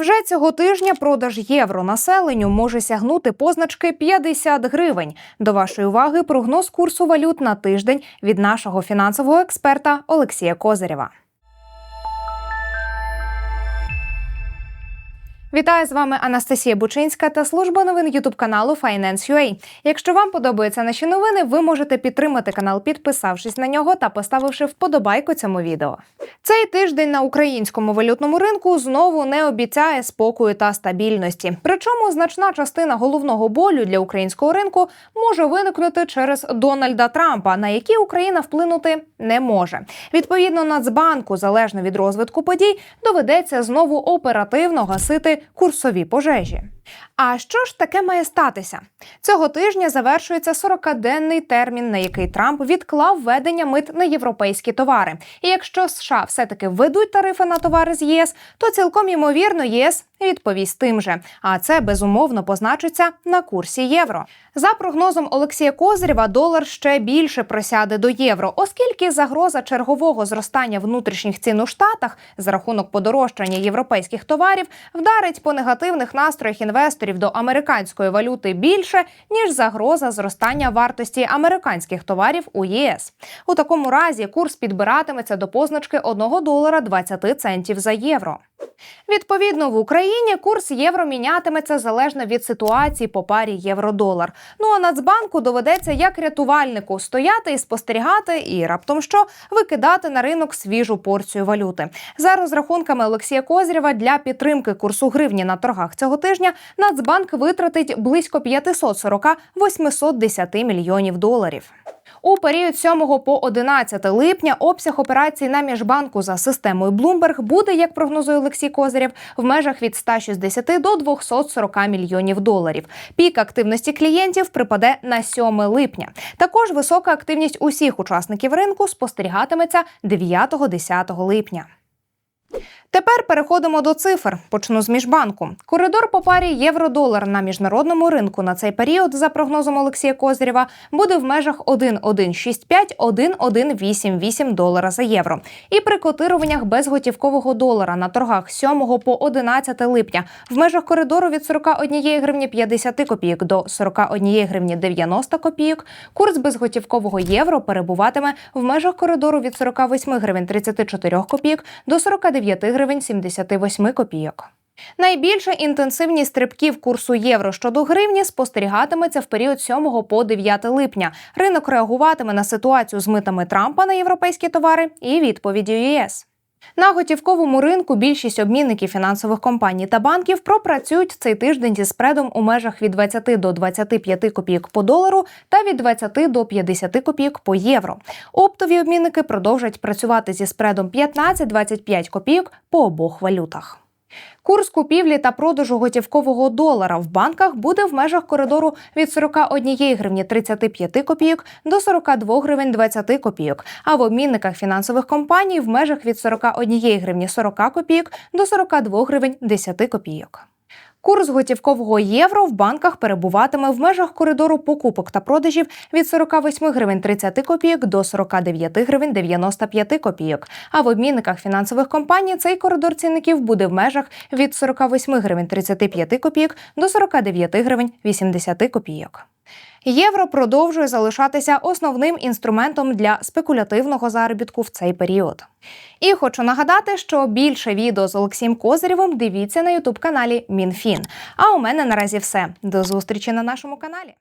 Вже цього тижня продаж євро населенню може сягнути позначки 50 гривень. До вашої уваги прогноз курсу валют на тиждень від нашого фінансового експерта Олексія Козирєва. Вітаю з вами Анастасія Бучинська та служба новин Ютуб каналу Finance.ua. Якщо вам подобаються наші новини, ви можете підтримати канал, підписавшись на нього та поставивши вподобайку цьому відео. Цей тиждень на українському валютному ринку знову не обіцяє спокою та стабільності. Причому значна частина головного болю для українського ринку може виникнути через Дональда Трампа, на які Україна вплинути не може. Відповідно, Нацбанку, залежно від розвитку подій, доведеться знову оперативно гасити курсові пожежі. А що ж таке має статися? Цього тижня завершується 40-денний термін, на який Трамп відклав введення мит на європейські товари. І якщо США все-таки введуть тарифи на товари з ЄС, то цілком ймовірно ЄС відповість тим же. А це безумовно позначиться на курсі євро. За прогнозом Олексія Козирєва, долар ще більше просяде до євро, оскільки загроза чергового зростання внутрішніх цін у штатах за рахунок подорожчання європейських товарів вдарить по негативних настроях інвесторів до американської валюти більше ніж загроза зростання вартості американських товарів у ЄС. У такому разі курс підбиратиметься до позначки 1 долара 20 центів за євро. Відповідно, в Україні курс євро мінятиметься залежно від ситуації по парі євро-долар. Ну а Нацбанку доведеться як рятувальнику стояти і спостерігати, і раптом що викидати на ринок свіжу порцію валюти. За розрахунками Олексія Козрєва для підтримки курсу гривні на торгах цього тижня Нацбанк витратить близько 540-810 мільйонів доларів. У період 7 по 11 липня обсяг операцій на міжбанку за системою Bloomberg буде, як прогнозує Олексій Козирєв, в межах від 160 до 240 мільйонів доларів. Пік активності клієнтів припаде на 7 липня. Також висока активність усіх учасників ринку спостерігатиметься 9-10 липня. Тепер переходимо до цифр. Почну з міжбанку. Коридор по парі євро-долар на міжнародному ринку на цей період, за прогнозом Олексія Козирєва, буде в межах 1,165-1,188 долара за євро. І при котируваннях безготівкового долара на торгах з 7 по 11 липня в межах коридору від 41 гривні 50 копійок до 41 гривні 90 копійок. Курс безготівкового євро перебуватиме в межах коридору від 48 гривень 34 копійок до 49 гривень гривень 78 копійок. Найбільша інтенсивність стрибків курсу євро щодо гривні спостерігатиметься в період 7 по 9 липня. Ринок реагуватиме на ситуацію з митами Трампа на європейські товари і відповіді ЄС. На готівковому ринку більшість обмінників фінансових компаній та банків пропрацюють цей тиждень зі спредом у межах від 20 до 25 копійок по долару та від 20 до 50 копійок по євро. Оптові обмінники продовжать працювати зі спредом 15-25 копійок по обох валютах. Курс купівлі та продажу готівкового долара в банках буде в межах коридору від 41 гривні 35 копійок до 42 гривень 20 копійок, а в обмінниках фінансових компаній в межах від 41 гривні 40 копійок до 42 гривень 10 копійок. Курс готівкового євро в банках перебуватиме в межах коридору покупок та продажів від 48 гривень 30 копійок до 49 гривень 95 копійок. А в обмінниках фінансових компаній цей коридор цінників буде в межах від 48 гривень 35 копійок до 49 гривень 80 копійок. Євро продовжує залишатися основним інструментом для спекулятивного заробітку в цей період. І хочу нагадати, що більше відео з Олексієм Козирєвим дивіться на ютуб каналі МінФін. А у мене наразі все. До зустрічі на нашому каналі.